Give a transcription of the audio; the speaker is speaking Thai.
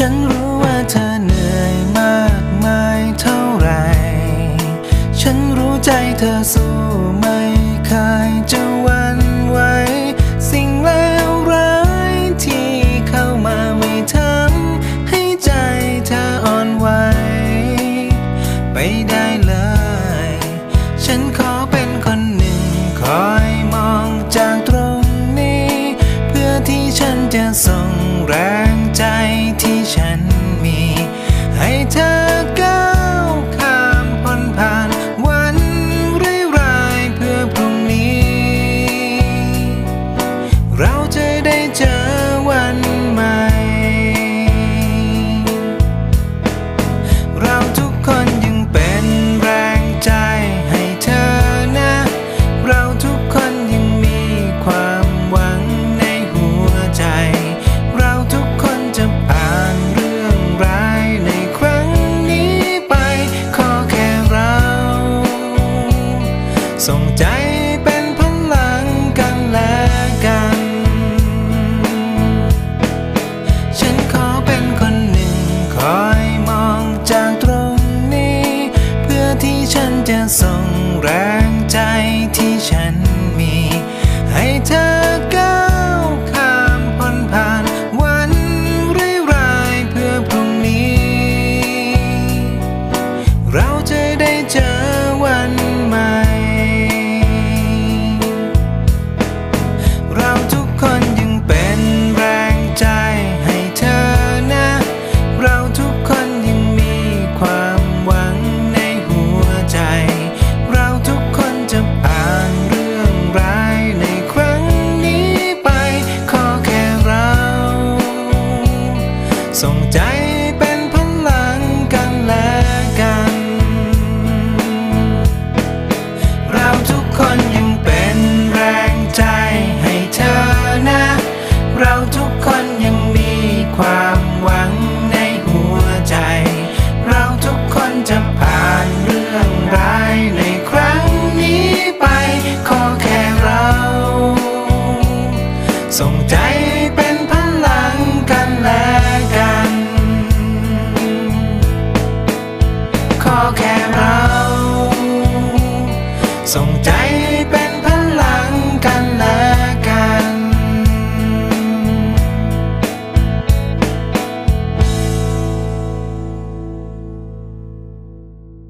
ฉันรู้ว่าเธอเหนื่อยมากมายเท่าไร ฉันรู้ใจเธอสู้ไม่เคยจะวันไหว สิ่งเลวร้ายที่เข้ามาไม่ทำให้ใจเธออ่อนไหว ไปได้ ส่งใจเป็นพลังกันและกัน ฉันขอเป็นคนหนึ่งคอยมองจากตรงนี้ เพื่อที่ฉันจะส่ง ส่งใจเป็นพลังกันและกัน เราทุกคนยังเป็นแรงใจให้เธอนะ เราทุกคนยังมีความหวังในหัวใจ เราทุกคนจะผ่านเรื่องร้ายในครั้งนี้ไป ขอแค่เรา ส่งใจเป็นพ